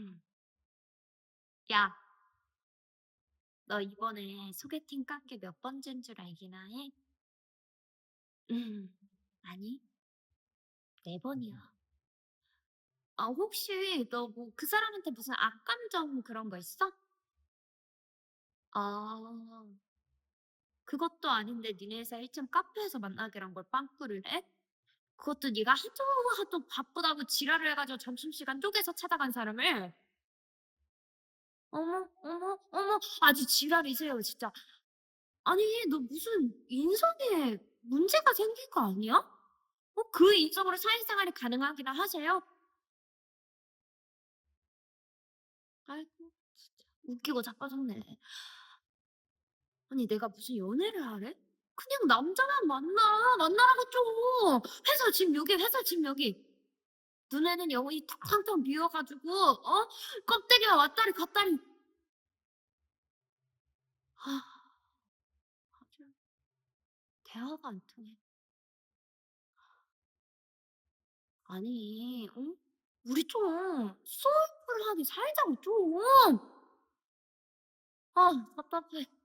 음. 야, 너 이번에 소개팅 깐 게 몇 번째인 줄 알기나 해? 음, 아니, 네 번이야. 아, 혹시 너 뭐 그 사람한테 무슨 악감정 그런 거 있어? 아, 그것도 아닌데 니네 회사 1층 카페에서 만나기로 한걸 빵꾸를 내? 그것도 네가 하도 하도 바쁘다고 지랄을 해가지고 점심시간 쪼개서 찾아간 사람을 어머, 어머, 어머, 아주 지랄이세요, 진짜. 아니, 너 무슨 인성에 문제가 생긴 거 아니야? 어, 그 인성으로 사회생활이 가능하기나 하세요? 아이고, 진짜. 웃기고 자빠졌네. 아니, 내가 무슨 연애를 하래? 그냥 남자만 만나. 만나라고 좀. 회사 집 여기, 회사 집 여기. 눈에는 영혼이 탁탁탁 비어가지고, 어? 껍데기가 왔다리 갔다리. 아, 대화가 안 통해. 아니, 어? 우리 좀 소울풀하게 살자고 좀. 아, 답답해.